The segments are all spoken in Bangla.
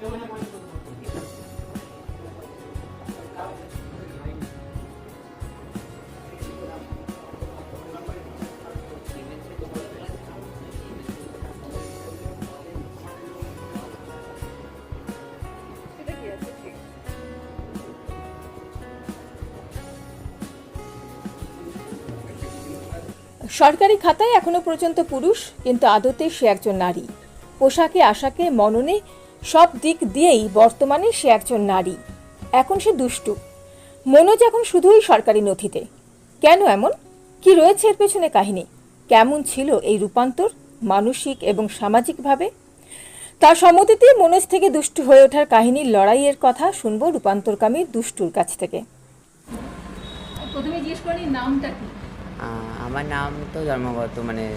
সরকারি খাতায় এখনও পর্যন্ত পুরুষ কিন্তু আদতে সে একজন নারী। পোশাকে আশাকে মননে সব দিক দিয়েই বর্তমানে সে একজন নারী। এখন সে দুষ্টু। মনোজ এখন শুধুই সরকারি নথিতে। কেন এমন? কি রয়েছে এর পেছনে কাহিনী? কেমন ছিল এই রূপান্তর মানসিক এবং সামাজিকভাবে? তার সম্মতিতে মনোজ থেকে দুষ্টু হয়ে ওঠার কাহিনীর লড়াইয়ের কথা শুনব রূপান্তরকামী দুষ্টুর কাছ থেকে। প্রথমে জিজ্ঞেস করি নামটা কি? আমার নাম তো জন্মগত মানে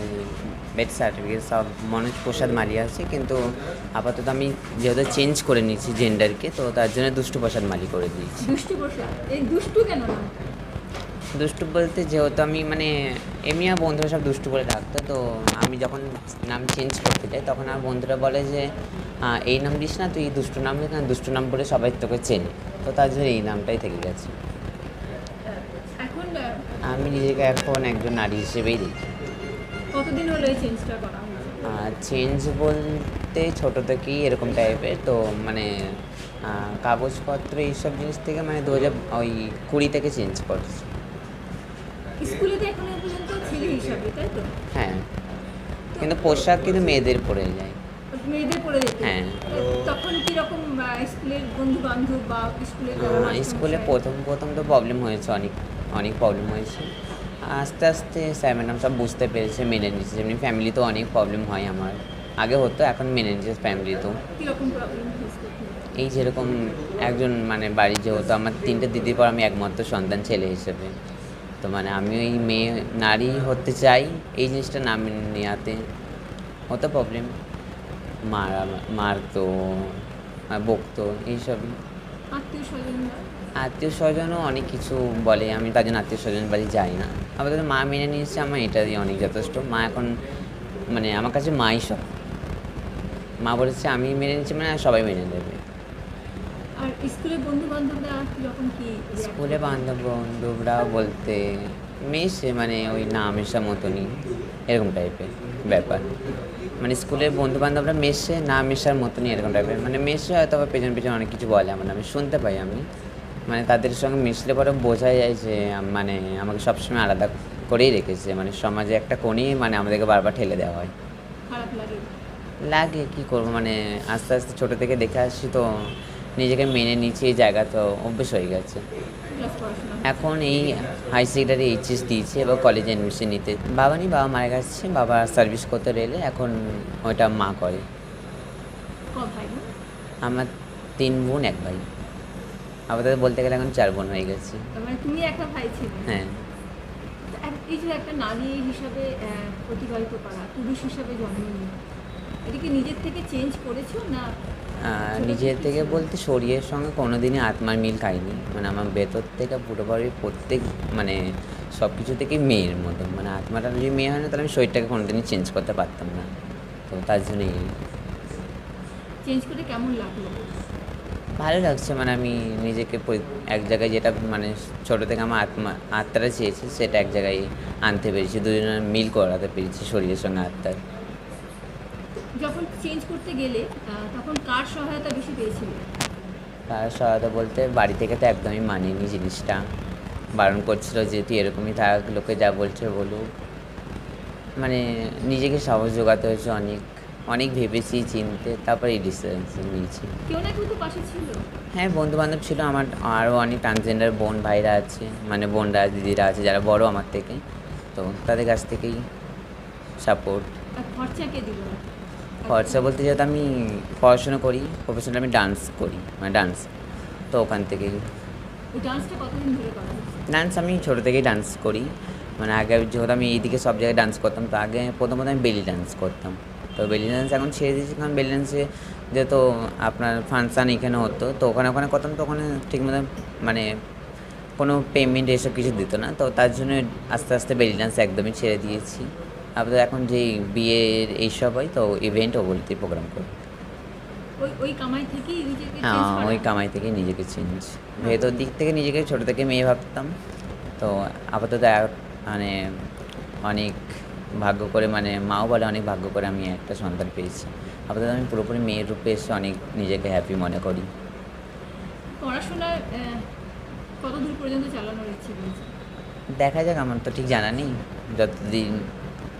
বেড সার্টিফিকেট সব মনোজ প্রসাদ মালি আছে কিন্তু আপাতত আমি যেহেতু চেঞ্জ করে নিয়েছি জেন্ডারকে তো তার জন্য দুষ্টু প্রসাদ মালি করে দিয়েছি। দুষ্টু প্রসাদ? এই দুষ্টু কেন দুষ্টু বলতে যেহেতু আমি মানে এমনি আমার বন্ধুরা সব দুষ্টু করে ডাকতো তো আমি যখন নাম চেঞ্জ করতে যাই তখন আমার বন্ধুরা বলে যে এই নাম দিস না তুই দুষ্টু নাম দিস না দুষ্টু নাম বলে সবাই তোকে চেনে। তো তার জন্য এই নামটাই থেকে গেছে। আমি নিজেকে এখন একজন নারী হিসেবেই দেখি। কতদিন হলো এই চেঞ্জটা করা চেঞ্জ বলতে ছোটো থেকেই এরকম টাইপের তো মানে কাগজপত্র এইসব জিনিস থেকে মানে দু হাজার ওই কুড়ি থেকে চেঞ্জ করছি। এখনও পর্যন্ত ছেলে হিসাবে তাই তো? হ্যাঁ কিন্তু পোশাক কিন্তু মেয়েদের পরে যায়। মেয়েদের যেত হ্যাঁ। তখন কীরকম স্কুলের বন্ধু বান্ধব বা স্কুলের? স্কুলে প্রথম প্রথম তো প্রবলেম হয়েছে অনেক অনেক প্রবলেম হয়েছে। আস্তে আস্তে স্যার ম্যাডাম সব বুঝতে পেরেছে মেনে নিচ্ছে যেমনি ফ্যামিলিতেও অনেক প্রবলেম হয় আমার। আগে হতো এখন মেনে নিচ্ছে ফ্যামিলিতেও? এই যেরকম একজন মানে বাড়ি যেহেতু আমার তিনটে দিদির পর আমি একমাত্র সন্তান ছেলে হিসেবে। তো মানে আমি ওই মেয়ে নারী হতে চাই এই জিনিসটা না মেনে নেওয়াতে হতো প্রবলেম মারা মারতো বকতো এইসবই। আত্মীয় স্বজনও অনেক কিছু বলে আমি তার জন্য আত্মীয় স্বজন বাড়ি যাই না। আপাতত মা মেনে নিয়েছে আমার এটা দিয়ে অনেক যথেষ্ট। মা এখন মানে আমার কাছে মাই সব। মা বলেছে আমি মেনে নিচ্ছি মানে সবাই মেনে নেবে। আর বন্ধু বান্ধবরা কীরকম কি স্কুলে বান্ধব বন্ধুরা বলতে মেশে মানে ওই না মেশা মতনই এরকম টাইপের ব্যাপার। মানে স্কুলের বন্ধু বান্ধবরা মেশে না মেশার মতনই এরকম টাইপের মানে মেশে হয়তো আবার পেছন পেছন অনেক কিছু বলে আমার আমি শুনতে পাই আমি। মানে তাদের সঙ্গে মিশলে পরে বোঝা যায় যে মানে আমাকে সবসময় আলাদা করেই রেখেছে। মানে সমাজে একটা কোণেই মানে আমাদেরকে বারবার ঠেলে দেওয়া হয়। লাগে। কি করব? মানে আস্তে আস্তে ছোটো থেকে দেখে আসছি তো নিজেকে মেনে নিচ্ছি এই জায়গা তো অভ্যেস হয়ে গেছে। এখন এই হাই সেকেন্ডারি এইচএস দিয়েছি এবার কলেজে অ্যাডমিশন নিতে। বাবা নেই বাবা মারা গেছে বাবা সার্ভিস করতে রেলে এখন ওইটা মা করে? আমার তিন বোন এক ভাই। আপাতত বলতে গেলে এখন চার বোন হয়ে গেছে। মানে তুমি একটা ভাই ছিলে। হ্যাঁ। এই যে একটা নারী হিসাবে প্রতিপালিত করা পুরুষ হিসাবে জন্ম নিয়ে এটা কি নিজের থেকে চেঞ্জ করেছ না নিজের থেকে বলতে শরীরের সঙ্গে কোনোদিনই আত্মার মিল খাইনি। মানে আমার ভেতর থেকে পুরোপুরি প্রত্যেক মানে সব কিছু থেকেই মেয়ের মতো। মানে আত্মাটা যদি মেয়ে হয় না তাহলে আমি শরীরটাকে কোনোদিনই চেঞ্জ করতে পারতাম না। তো তার জন্যই। চেঞ্জ করে কেমন লাগল? ভালো লাগছে মানে আমি নিজেকে এক জায়গায় যেটা মানে ছোটো থেকে আমার আত্মা আত্মাটা চেয়েছি সেটা এক জায়গায় আনতে পেরেছি দুজনের মিল করাতে পেরেছি শরীরের সঙ্গে আত্মার। যখন চেঞ্জ করতে গেলে তখন কার সহায়তা বেশি পেয়েছিলে? তার সহায়তা বলতে বাড়ি থেকে তো একদমই মানিনি জিনিসটা। বারণ করছিল যে তুই এরকমই থাক লোকে যা বলছে বলুক। মানে নিজেকে সাহস জোগাতে হয়েছে অনেক। অনেক ভেবেছি চিনতে তারপরে এই ডিসিশন নিয়েছি। কেউ না কেউ তো পাশে ছিল? হ্যাঁ বন্ধু বান্ধব ছিল আমার আরও অনেক ট্রান্সজেন্ডার বোন ভাইরা আছে মানে বোনরা দিদিরা আছে যারা বড় আমার থেকে। তো তাদের কাছ থেকেই সাপোর্ট খরচা কে দিল? খরচা বলতে যেহেতু আমি পড়াশোনা করি প্রফেশনাল আমি ডান্স করি মানে ডান্স তো ওখান থেকেই। ডান্স আমি ছোটো থেকেই ডান্স করি। মানে আগে যেহেতু আমি এইদিকে সব জায়গায় ডান্স করতাম তো আগে প্রথমত আমি বেলি ডান্স করতাম। তো বেলি ডান্স এখন ছেড়ে দিয়েছি কারণ বেলি ডান্সে যেহেতু আপনার ফাংশান এখানে হতো তো ওখানে ওখানে করতাম তো ওখানে ঠিক মতো মানে কোনো পেমেন্ট এসব কিছু দিত না। তো তার জন্য আস্তে আস্তে বেলি ডান্স একদমই ছেড়ে দিয়েছি। আপাতত এখন যেই বিয়ের এইসব হয় তো ইভেন্ট ওগুলোতে প্রোগ্রাম করি। হ্যাঁ ওই কামাই থেকে নিজেকে চেঞ্জ ভেতর দিক থেকে নিজেকে ছোটো থেকে মেয়ে ভাবতাম তো আপাতত মানে অনেক ভাগ্য করে মানে মাও বলে অনেক ভাগ্য করে আমি একটা সন্তান পেয়েছি। আপাতত আমি পুরোপুরি মেয়ের রূপে এসে অনেক নিজেকে হ্যাপি মনে করি। পড়াশোনা আহ, পর্যন্ত চালানোর ইচ্ছে দেখা যাক আমার তো ঠিক জানা নেই। যতদিন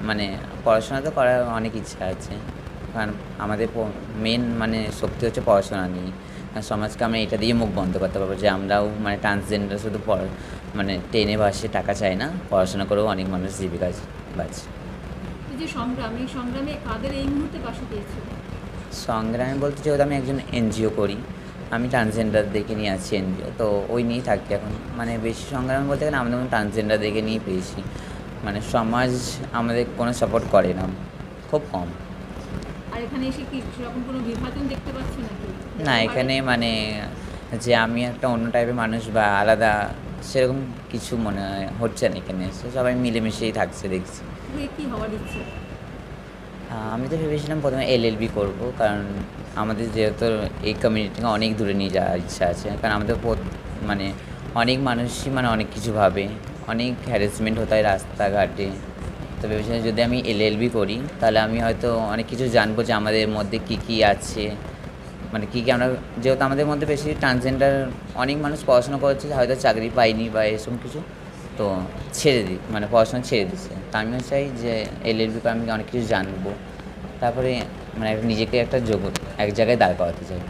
মানে পড়াশোনা তো করার অনেক ইচ্ছা আছে। কারণ আমাদের মেন মানে শক্তি হচ্ছে পড়াশোনা নিয়ে। সমাজকে আমরা এটা দিয়ে মুখ বন্ধ করতে পারব যে আমরাও মানে ট্রান্সজেন্ডার শুধু মানে টেনে বাসে টাকা চায় না। পড়াশোনা করেও অনেক মানুষ জীবিকা বাঁচে। যে সংগ্রাম এই সংগ্রামে কাদের এই মুহূর্তে পাশে পেয়েছে? সংগ্রামে বলতে যেহেতু আমি একজন এনজিও করি আমি ট্রান্সজেন্ডার দেখে নিয়ে আছি এনজিও তো ওই নিয়েই থাকি এখন। মানে বেশি সংগ্রামে বলতে গেলে আমাদের ট্রান্সজেন্ডার দেখে নিয়েই পেয়েছি। মানে সমাজ আমাদের কোনো সাপোর্ট করে না খুব কম। আর এখানে এসে কি সেরকম কোনো বিভাজন দেখতে পাচ্ছ নাকি? না এখানে মানে যে আমি একটা অন্য টাইপের মানুষ বা আলাদা সেরকম কিছু মনে হয় হচ্ছে না এখানে। এসে সবাই মিলেমিশেই থাকছে দেখছি। হয়ে কি হওয়ার ইচ্ছে? আমি তো ভেবেছিলাম প্রথমে এলএলবি করব, কারণ আমাদের যেহেতু এই কমিউনিটিকে অনেক দূরে নিয়ে যাওয়ার ইচ্ছা আছে, কারণ আমাদের মানে অনেক মানুষই মানে অনেক কিছু ভাবে, অনেক হ্যারাসমেন্ট হতে হয় রাস্তাঘাটে। তো ভেবেছিলাম যদি আমি এলএলবি করি, তাহলে আমি হয়তো অনেক কিছু জানব যে আমাদের মধ্যে কী কী আছে। মানে কী কী আমরা, যেহেতু আমাদের মধ্যে বেশি ট্রান্সজেন্ডার অনেক মানুষ পড়াশোনা করেছে, হয়তো চাকরি পায়নি বা এসব কিছু। তো ছেড়ে দিই মানে পড়াশোনা ছেড়ে দিচ্ছে তা আমিও চাই যে এলএলবি করে আমি অনেক কিছু জানব। তারপরে মানে নিজেকে একটা যোগ এক জায়গায় দাঁড় করাতে চাই।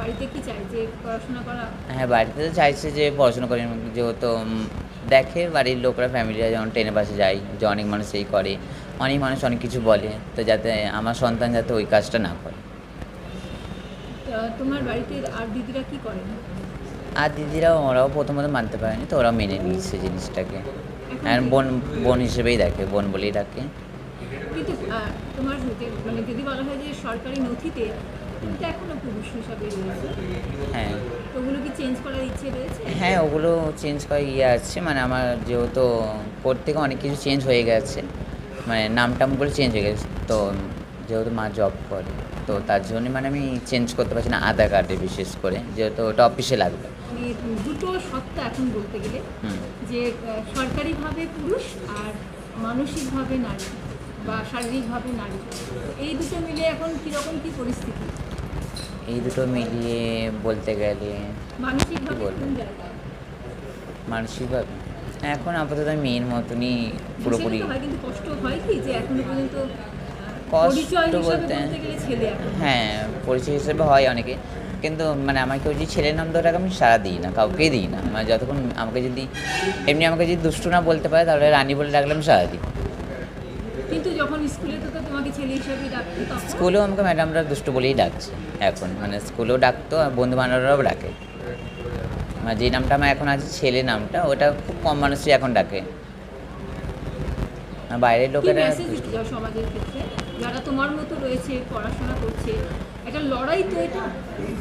বাড়িতে কি চাই পড়াশোনা করা? হ্যাঁ বাড়িতে তো চাইছে যে পড়াশোনা করি যেহেতু দেখে বাড়ির লোকরা ফ্যামিলিরা যেমন ট্রেনে বাসে যায় যে অনেক মানুষ এই করে অনেক মানুষ অনেক কিছু বলে তো যাতে আমার সন্তান যাতে ওই কাজটা না করে। তোমার বাড়িতে আর দিদিরা কি করেন? আর দিদিরাও ওরাও প্রথমত মানতে পারেনি তো ওরা মেনে নিচ্ছে জিনিসটাকে। আর বোন বোন হিসেবেই দেখে বোন বলেই ডাকে। তোমার মানে যদি বলা হয় যে সরকারি নথিতে এখনও পুরুষ হিসাবে হ্যাঁ। ওগুলো কি চেঞ্জ করার ইচ্ছে রয়েছে? হ্যাঁ ওগুলো চেঞ্জ করার ইয়ে আছে মানে আমার যেহেতু কোর্ট থেকে অনেক কিছু চেঞ্জ হয়ে গেছে মানে নাম টামগুলো চেঞ্জ হয়ে গেছে তো যেহেতু মা জব করে। তো তার জন্য মানে আমি চেঞ্জ করতে পারছি না আধার কার্ডে বিশেষ করে যেহেতু ওটা অফিসে লাগবে। মানে দুটো সত্তা এখন বলতে গেলে যে সরকারিভাবে পুরুষ আর মানসিকভাবে নারী বা শারীরিকভাবে নারী। এই দুটো মিলে এখন কীরকম কি পরিস্থিতি? এই দুটো মিলিয়ে বলতে গেলে মানসিকভাবে মানসিকভাবে? এখন আপাতত মেয়ের মতনই পুরোপুরি কিন্তু কষ্ট হয় কি যে এখনও পর্যন্ত কষ্ট বলতে- হ্যাঁ পরিচয় হিসেবে হয় অনেকে। কিন্তু মানে আমাকে ওই যে ছেলের নাম দেওয়াটাকে আমি সারা দিই না কাউকেই দিই না। মানে যতক্ষণ আমাকে যদি এমনি আমাকে যদি দুষ্টু না বলতে পারে তাহলে রানী বলে ডাকলে আমি সারা দিই। কিন্তু যখন স্কুলে তো তো তোমাকে ছেলে হিসাবে ডাকতো স্কুলেও আমাকে ম্যাডামরা দুষ্টু বলেই ডাকছে এখন। মানে স্কুলেও ডাকতো আর বন্ধু বান্ধবরাও ডাকে। মানে যে নামটা আমার এখন আছে ছেলে নামটা ওটা খুব কম মানুষই এখন ডাকে। বাইরের লোকেরা সমাজের ক্ষেত্রে? যারা তোমার মতো রয়েছে পড়াশোনা করছে একটা লড়াই তো এটা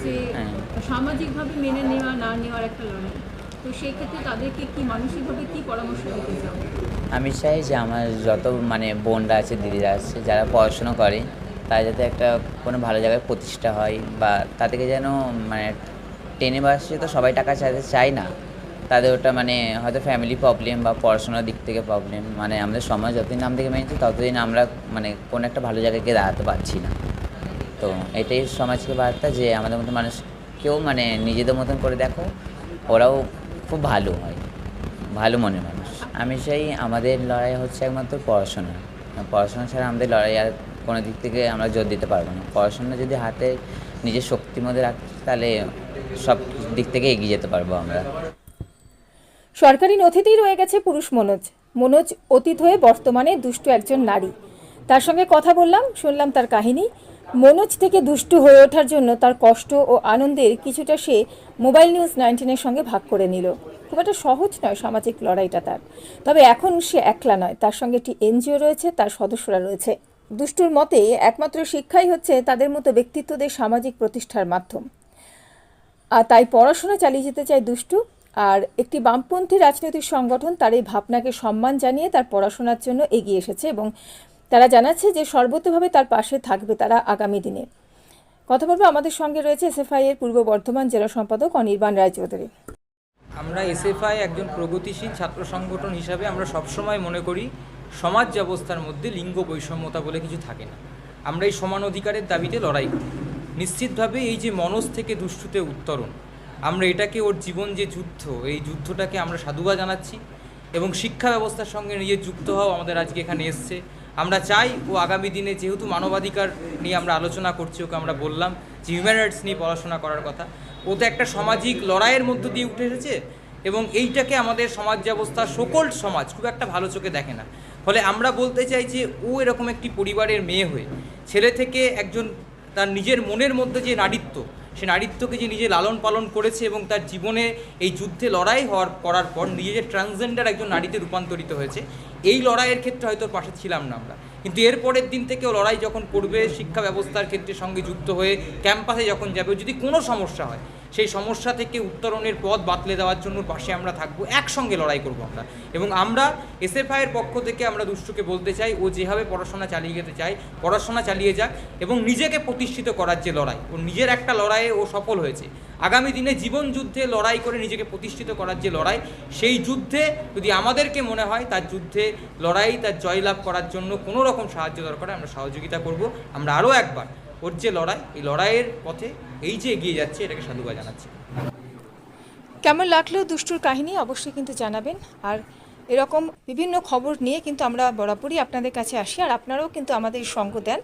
যে হ্যাঁ। সামাজিকভাবে মেনে নেওয়া না নেওয়ার একটা লড়াই। তো সেই ক্ষেত্রে তাদেরকে কি মানসিকভাবে কি পরামর্শ দিতে চাও? আমি চাই যে আমার যত মানে বোনরা আছে দিদিরা আছে যারা পড়াশুনো করে তারা যাতে একটা কোনো ভালো জায়গায় প্রতিষ্ঠা হয় বা তাদেরকে যেন মানে টেনে বাসে তো সবাই টাকা চাইতে চায় না। তাদের ওটা মানে হয়তো ফ্যামিলি প্রবলেম বা পড়াশোনার দিক থেকে প্রবলেম মানে আমাদের সমাজ যতদিন নাম থেকে মেনেছে, ততদিন আমরা মানে কোনো একটা ভালো জায়গায় গিয়ে দাঁড়াতে পারছি না। তো এটাই সমাজকে বার্তা যে আমাদের মতো মানুষ কেউ মানে নিজেদের মতন করে দেখো, ওরাও খুব ভালো হয়, ভালো মনের মানুষ। আমি চাই আমাদের লড়াই হচ্ছে একমাত্র পড়াশোনা। পড়াশোনা ছাড়া আমাদের লড়াই আর কোনো দিক থেকে আমরা জোর দিতে পারব না। পড়াশোনা যদি হাতে নিজের শক্তির মধ্যে রাখি তাহলে সব দিক থেকে এগিয়ে যেতে পারব আমরা। সরকারি নথিতেই রয়ে গেছে পুরুষ মনোজ। মনোজ অতীত হয়ে বর্তমানে দুষ্টু একজন নারী। তার সঙ্গে কথা বললাম, শুনলাম তার কাহিনী। মনোজ থেকে দুষ্টু হয়ে ওঠার জন্য তার কষ্ট ও আনন্দের কিছুটা সে মোবাইল নিউজ নাইনটিনের সঙ্গে ভাগ করে নিল। খুব একটা সহজ নয় সামাজিক লড়াইটা তার। তবে এখন সে একলা নয়, তার সঙ্গে একটি এনজিও রয়েছে, তার সদস্যরা রয়েছে। দুষ্টুর মতে একমাত্র শিক্ষাই হচ্ছে তাদের মতো ব্যক্তিত্বদের সামাজিক প্রতিষ্ঠার মাধ্যম। আর তাই পড়াশোনা চালিয়ে যেতে চায় দুষ্টু। আর একটি বামপন্থী রাজনৈতিক সংগঠন তার এই ভাবনাকে সম্মান জানিয়ে তার পড়াশোনার জন্য এগিয়ে এসেছে এবং তারা জানাচ্ছে যে সর্বতভাবে তার পাশে থাকবে তারা আগামী দিনে। কথা বলব আমাদের সঙ্গে রয়েছে এসএফআই এর পূর্ব বর্ধমান জেলা সম্পাদক অনির্বাণ রায়চৌধুরী আমরা এসএফআই একজন প্রগতিশীল ছাত্র সংগঠন হিসাবে আমরা সবসময় মনে করি সমাজ ব্যবস্থার মধ্যে লিঙ্গ বৈষম্যতা বলে কিছু থাকে না। আমরা এই সমান অধিকারের দাবিতে লড়াই করি। নিশ্চিতভাবে এই যে মনস থেকে দুষ্টুতে উত্তরণ আমরা এটাকে ওর জীবন যে যুদ্ধ, এই যুদ্ধটাকে আমরা সাধুবাদ জানাচ্ছি এবং শিক্ষা ব্যবস্থার সঙ্গে নিজে যুক্ত হওয়া আমাদের আজকে এখানে এসছে। আমরা চাই ও আগামী দিনে যেহেতু মানবাধিকার নিয়ে আমরা আলোচনা করছি, ওকে আমরা বললাম, যে হিউম্যান রাইটস নিয়ে পড়াশোনা করার কথা। ও তো একটা সামাজিক লড়াইয়ের মধ্য দিয়ে উঠে এসেছে এবং এইটাকে আমাদের সমাজ ব্যবস্থা, সকল সমাজ খুব একটা ভালো চোখে দেখে না। ফলে আমরা বলতে চাই যে ও এরকম একটি পরিবারের মেয়ে হয়ে, ছেলে থেকে একজন তার নিজের মনের মধ্যে যে নারীত্ব সে নারীত্বকে যে নিজে লালন পালন করেছে এবং তার জীবনে এই যুদ্ধে লড়াই হওয়ার, করার পর নিজে যে ট্রান্সজেন্ডার একজন নারীতে রূপান্তরিত হয়েছে, এই লড়াইয়ের ক্ষেত্রে হয়তো পাশে ছিলাম না আমরা। কিন্তু এর পরের দিন থেকে লড়াই যখন করবে, শিক্ষা ব্যবস্থার ক্ষেত্রে সঙ্গে যুক্ত হয়ে ক্যাম্পাসে যখন যাবে যদি কোনো সমস্যা হয়, সেই সমস্যা থেকে উত্তরণের পথ বাতলে দেওয়ার জন্য পাশে আমরা থাকব, একসঙ্গে লড়াই করব আমরা। এবং আমরা এসএফআইয়ের পক্ষ থেকে আমরা দুষ্টুকে বলতে চাই, ও যেভাবে পড়াশোনা চালিয়ে যেতে চায়, পড়াশোনা চালিয়ে যাক এবং নিজেকে প্রতিষ্ঠিত করার যে লড়াই, ও নিজের একটা লড়াইয়ে ও সফল হয়েছে। আগামী দিনে জীবন যুদ্ধে লড়াই করে নিজেকে প্রতিষ্ঠিত করার যে লড়াই, সেই যুদ্ধে যদি আমাদেরকে মনে হয়, তার যুদ্ধে লড়াই, তার জয়লাভ করার জন্য কোনো রকম সাহায্য দরকার, আমরা সহযোগিতা করব। আমরা আরও একবার ওর যে লড়াই, এই লড়াইয়ের পথে এই যে এগিয়ে যাচ্ছে, এটাকে সাধুবাদ জানাচ্ছি। কেমন লাগল দুষ্টুর কাহিনী? অবশ্যই কিন্তু জানাবেন। আর এরকম বিভিন্ন খবর নিয়ে কিন্তু আমরা বরাবরই আপনাদের কাছে আসি, আর আপনারাও কিন্তু আমাদের সঙ্গ দেন।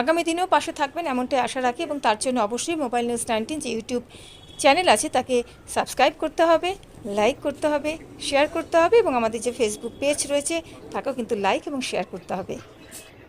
আগামী দিনেও পাশে থাকবেন এমনটাই আশা রাখি, এবং তার জন্য অবশ্যই মোবাইল নিউজ নাইনটিন যে ইউটিউব চ্যানেল আছে, তাকে সাবস্ক্রাইব করতে হবে, লাইক করতে হবে, শেয়ার করতে হবে, এবং আমাদের যে ফেসবুক পেজ রয়েছে, তাকেও কিন্তু লাইক এবং শেয়ার করতে হবে।